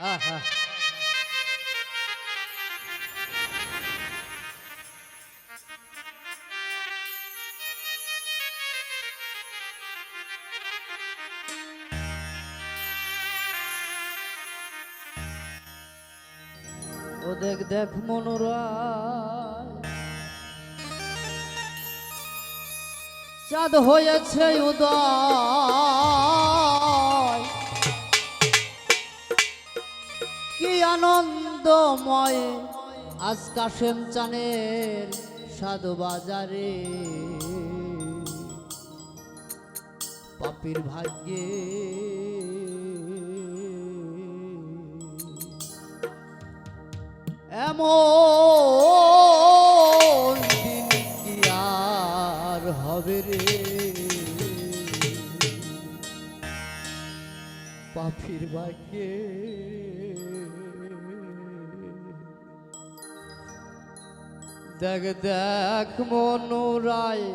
ও দেখ দেখ মনোরা চাঁদ হয়েছে উদয়। আনন্দময় আজ কাশেম চানের সাধু বাজারে পাপির ভাগ্যে এমন দিন কি আর হবে রে? পাখির ভাগ্যে দেখ দেখ মনোরায়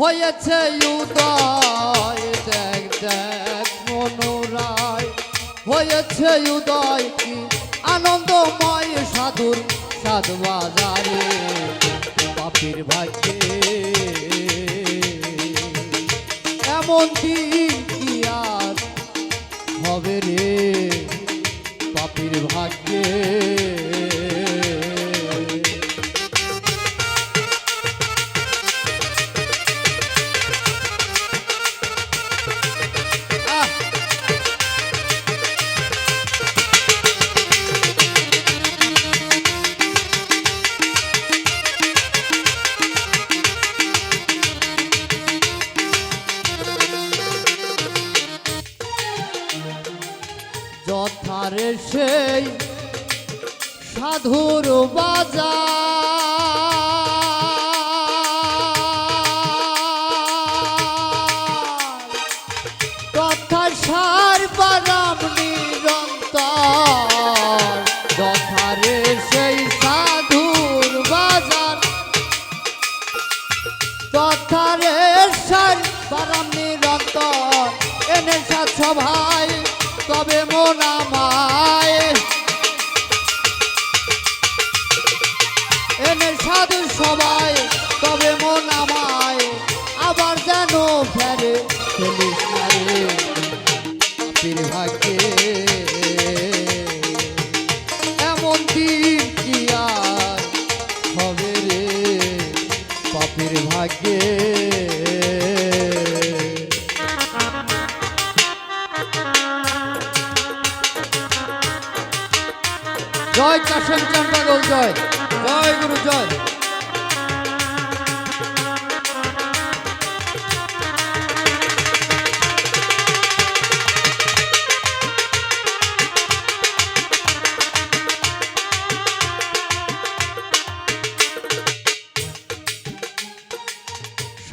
হয়েছে উদয়। দেখ দেখ মনোরায় হয়েছে উদয়। কি আনন্দময় সাধুর সাধু বাজারে পাপির ভাগ্যে। এমন কি আর হবে রে? সেই সাধুর বাজার। এমন দিন কি আর হবে রে? পাপির ভাগ্যে। জয় কাশেম চান পাগল জয়। জয় গুরু, জয়।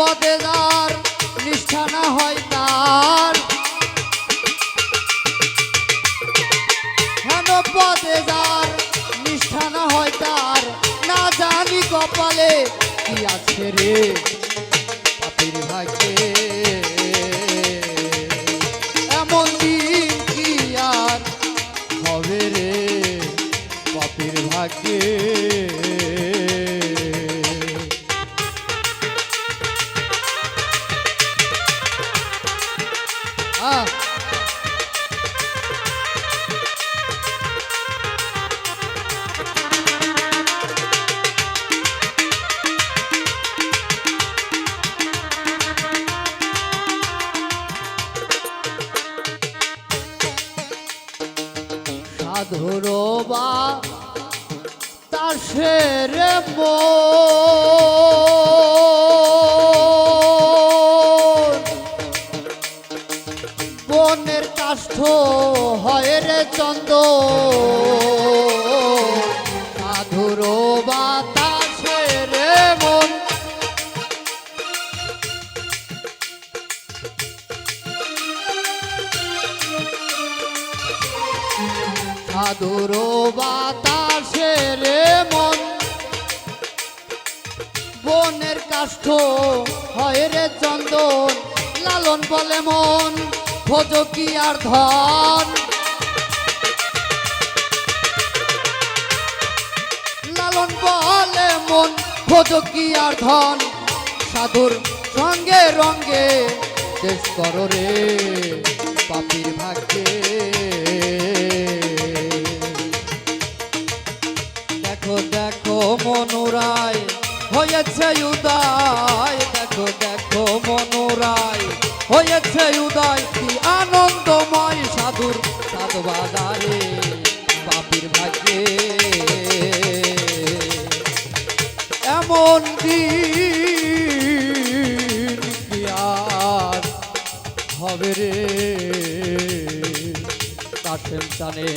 পদে যার, নিষ্ঠা না হয় তার। হেন পদে যার, নিষ্ঠা না হয় তার। না জানি কপালে কি আছে রে, পাপির ভাগ্যে। এমন দিন কি আর হবে রে, পাপির ভাগ্যে। সাধুর তা তার সেরে সাধুর বাতাসে রে মন। বনের কাষ্ঠ হয় রে চন্দন, লালন বলে মন, ভোজ কি আর ধন? লালন বলে মন, ভোজ কি আর ধন? সাধুর সঙ্গে রঙ্গে দেশ কর রে পাপির ভাগ্যে। বাজারে পাপির ভাগ্যে। এমন আর হবে রে? কাশেম চানে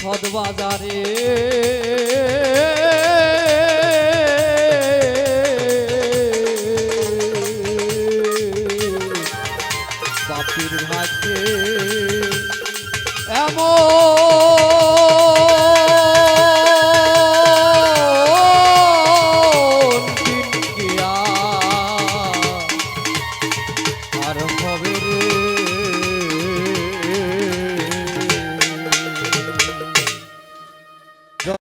সদবাজারে।